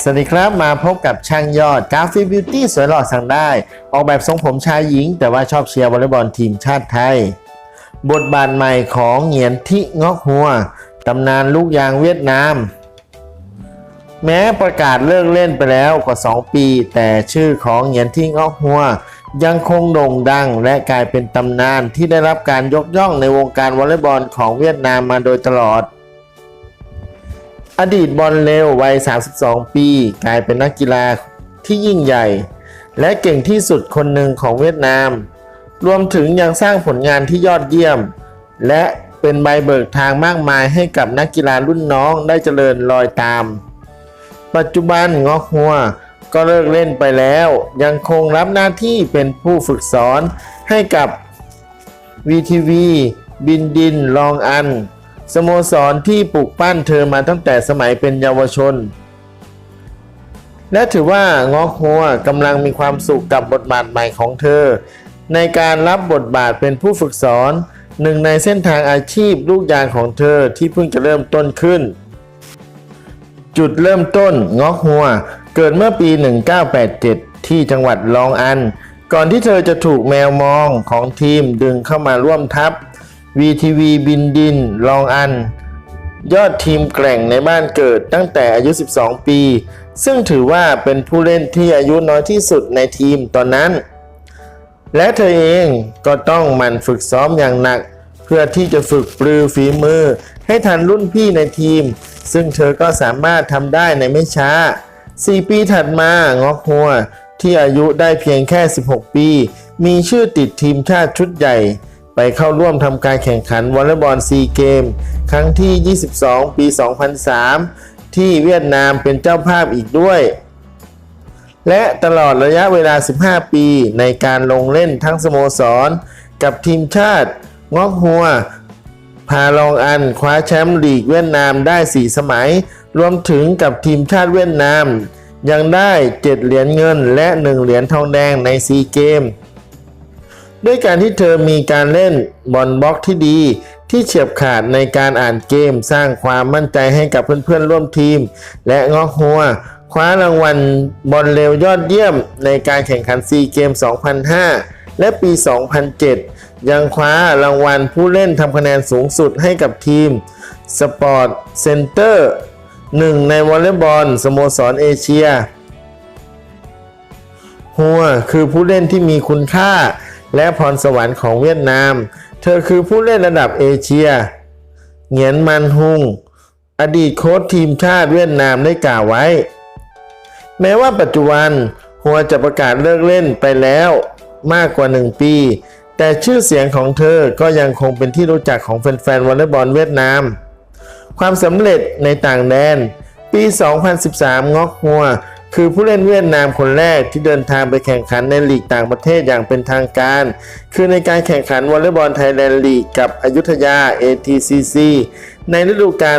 สวัสดีครับมาพบกับช่างยอดกราฟิกบิวตี้สวยหล่อสั่งได้ ออกแบบทรงผมชายหญิง แต่ว่าชอบเชียร์วอลเลย์บอลทีมชาติไทย บทบาทใหม่ของเหงียนทิงอกหัวตำนานลูกยางเวียดนาม แม้ประกาศเลิกเล่นไปแล้วกว่า 2 ปี แต่ชื่อของเหงียนทิงอกหัวยังคงโด่งดังและกลายเป็นตำนานที่ได้รับการยกย่องในวงการวอลเลย์บอลของเวียดนามมาโดยตลอด อดีตบอลเร็ววัย 32 ปี กลายเป็นนักกีฬาที่ยิ่งใหญ่ และเก่งที่สุดคนหนึ่งของเวียดนาม รวมถึงยังสร้างผลงานที่ยอดเยี่ยม และเป็นใบเบิกทางมากมายให้กับนักกีฬารุ่นน้องได้เจริญรอยตาม ปัจจุบันงอกหัวก็เลิกเล่นไปแล้ว ยังคงรับหน้าที่เป็นผู้ฝึกสอนให้กับ VTV บินดินลองอัน สโมสรที่ปลูกปั้นเธอมาตั้งแต่สมัยเป็นเยาวชน และถือว่างอกหัวกำลังมีความสุขกับบทบาทใหม่ของเธอ ในการรับบทบาทเป็นผู้ฝึกสอนหนึ่งในเส้นทางอาชีพลูกยางของเธอที่เพิ่งจะเริ่มต้นขึ้น จุดเริ่มต้นงอกหัวเกิดเมื่อปี 1987 ที่จังหวัดลองอัน ก่อนที่เธอจะถูกแมวมองของทีมดึงเข้ามาร่วมทัพ VTV บินดิน ลองอัน ยอดทีมแกร่งในบ้านเกิดตั้งแต่อายุ 12 ปี ซึ่งถือว่าเป็นผู้เล่นที่อายุน้อยที่สุดในทีมตอนนั้น และเธอเองก็ต้องหมั่นฝึกซ้อมอย่างหนัก เพื่อที่จะฝึกปรือฝีมือ ให้ทันรุ่นพี่ในทีม ซึ่งเธอก็สามารถทำได้ในไม่ช้า 4 ปีถัดมางอกหัวที่อายุได้เพียงแค่ 16 ปี มีชื่อติดทีมชาติชุดใหญ่ ไปเข้าร่วมทำการแข่งขันวอลเลย์บอลซีเกม ครั้งที่ 22 ปี 2003 ที่เวียดนามเป็นเจ้าภาพอีกด้วย และตลอดระยะเวลา 15 ปีในการลงเล่นทั้งสโมสร กับทีมชาติ งอกหัว พาลองอันคว้าแชมป์ลีกเวียดนามได้ 4 สมัย รวมถึงกับทีมชาติเวียดนาม ยังได้ 7 เหรียญเงินและ 1 เหรียญทองแดงในซีเกม ด้วยการที่เธอมีการเล่นบอลบล็อกที่ดี ที่เฉียบขาดในการอ่านเกมสร้างความมั่นใจให้กับเพื่อนๆร่วมทีม และงอกหัว คว้ารางวัลบอลเร็วยอดเยี่ยมในการแข่งขันซีเกม 2005 และปี 2007 ยังคว้ารางวัลผู้เล่นทำคะแนนสูงสุดให้กับทีมสปอร์ตเซ็นเตอร์หนึ่งในวอลเลย์บอลสโมสรเอเชีย หัวคือผู้เล่นที่มีคุณค่า และพรสวรรค์ของเวียดนาม เธอคือผู้เล่นระดับเอเชีย เหงียนมันฮุง อดีตโค้ชทีมชาติเวียดนามได้กล่าวไว้ แม้ว่าปัจจุบันหัวจะประกาศเลิกเล่นไปแล้วมากกว่า 1 ปี แต่ชื่อเสียงของเธอก็ยังคงเป็นที่รู้จักของแฟนๆวอลเลย์บอลเวียดนาม ความสำเร็จในต่างแดน ปี 2013 งอกหัว คือผู้เล่นเวียดนามคนแรกที่เดินทางไปแข่งขันในลีกต่างประเทศอย่างเป็นทางการ คือในการแข่งขันวอลเลย์บอลไทยแลนด์ลีกกับอยุธยา ATCC ในฤดูกาล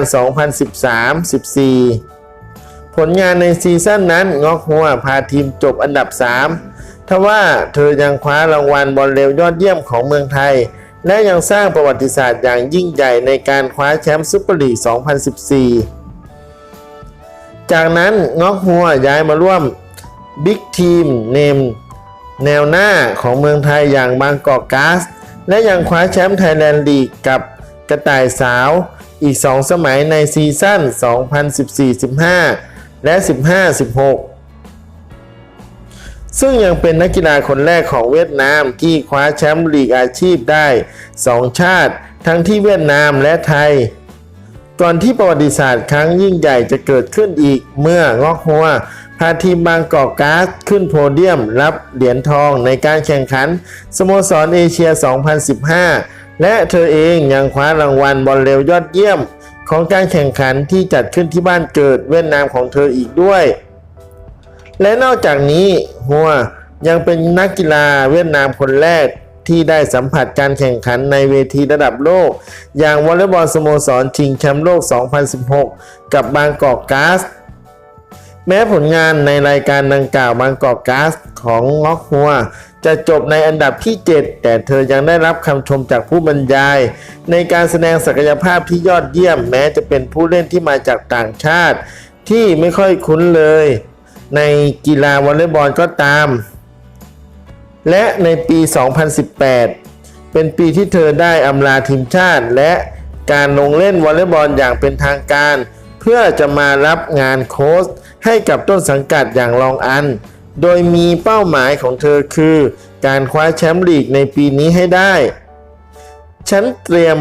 2013-14 ผลงานในซีซั่นนั้นงอกหัวพาทีมจบอันดับ 3 ทว่าเธอยังคว้ารางวัลบอลเร็วยอดเยี่ยมของเมืองไทย และยังสร้างประวัติศาสตร์อย่างยิ่งใหญ่ในการคว้าแชมป์ซุปเปอร์ลีก 2014 จากนั้นงอกหัวย้ายมาร่วมบิ๊กทีมเนมแนวหน้าของเมืองไทยอย่างบางกอกก๊าซและยังคว้าแชมป์ไทยแลนด์ลีกกับกระต่ายสาวอีก 2 สมัยในซีซั่น 2014-15 และ 15-16 ซึ่งยังเป็นนักกีฬาคนแรกของเวียดนามที่คว้าแชมป์ลีกอาชีพได้ 2 ชาติ ทั้งที่เวียดนามและไทย ก่อนที่ประวัติศาสตร์ครั้งยิ่งใหญ่จะเกิดขึ้นอีกเมื่องอกหัวพาทีมบางกอกก๊าซขึ้นโพเดียมรับเหรียญทองในการแข่งขัน สโมสรเอเชีย 2015 และเธอเองยังคว้ารางวัลบอลเร็วยอดเยี่ยม ของการแข่งขันที่จัดขึ้นที่บ้านเกิดเวียดนามของเธออีกด้วย และนอกจากนี้หัวยังเป็นนักกีฬาเวียดนามคนแรก ที่ได้สัมผัสการแข่งขันในเวทีระดับโลก อย่างวอลเลย์บอลสโมสรชิงแชมป์โลก 2016 กับบางกอกก๊าซแม้ผลงานในรายการดังกล่าวบางกอกก๊าซของงอกหัว จะจบในอันดับที่ 7 แต่เธอยังได้รับคำชมจากผู้บรรยาย ในการแสดงศักยภาพที่ยอดเยี่ยม แม้จะเป็นผู้เล่นที่มาจากต่างชาติ ที่ไม่ค่อยคุ้นเลย ในกีฬาวอลเลย์บอลก็ตาม และในปี 2018 เป็นปีที่เธอได้อำลาทีมชาติ และการลงเล่นวอลเลย์บอลอย่างเป็นทางการ เพื่อจะมารับงานโค้ชให้กับต้นสังกัดอย่างลองอัน โดยมีเป้าหมายของเธอคือ การคว้าแชมป์ลีกในปีนี้ให้ได้ ฉันเตรียม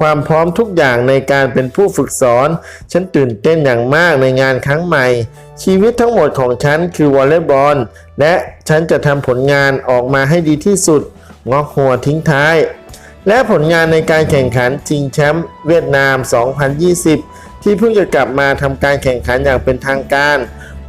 ความพร้อมทุกอย่างในการเป็นผู้ฝึกสอน ฉันตื่นเต้นอย่างมากในงานครั้งใหม่ ชีวิตทั้งหมดของฉันคือวอลเลย์บอล และฉันจะทำผลงานออกมาให้ดีที่สุด งอกหัวทิ้งท้าย และผลงานในการแข่งขันชิงแชมป์เวียดนาม 2020 ที่เพิ่งจะกลับมาทำการแข่งขันอย่างเป็นทางการ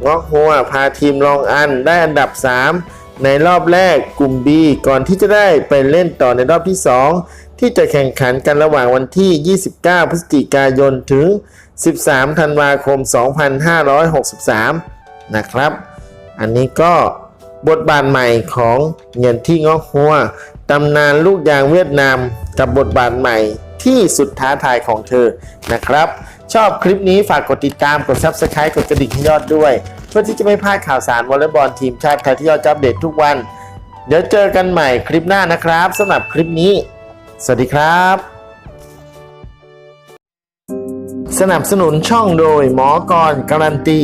งอกหัวพาทีมลองอันได้อันดับ 3 ในรอบแรกกลุ่ม B ก่อนที่จะได้ไปเล่นต่อในรอบที่ 2 ที่จะแข่งขันกันระหว่างวันที่ 29 พฤศจิกายน ถึง 13 ธันวาคม 2563 นะครับ อันนี้ก็บทบาทใหม่ของเงียนที่งอกหัวตำนานลูกยางเวียดนามกับบทบาทใหม่ที่สุดท้าทายของเธอนะครับ ชอบคลิปนี้ฝากกดติดตามกด Subscribe กดกระดิ่งให้ยอดด้วย เพื่อที่จะไม่พลาดข่าวสารวอลเลย์บอลทีมชาติไทยที่ยอดจะอัปเดตทุกวัน เดี๋ยวเจอกันใหม่คลิปหน้านะครับสำหรับคลิปนี้ สวัสดีครับ สนับสนุนช่องโดยหมอกรการันตี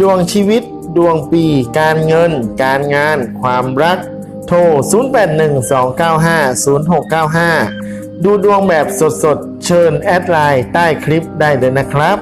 ดวงชีวิต ดวงปี การเงิน การงาน ความรัก โทร 0812950695 ดูดวงแบบสดๆ เชิญแอดไลน์ใต้คลิปได้เลยนะครับ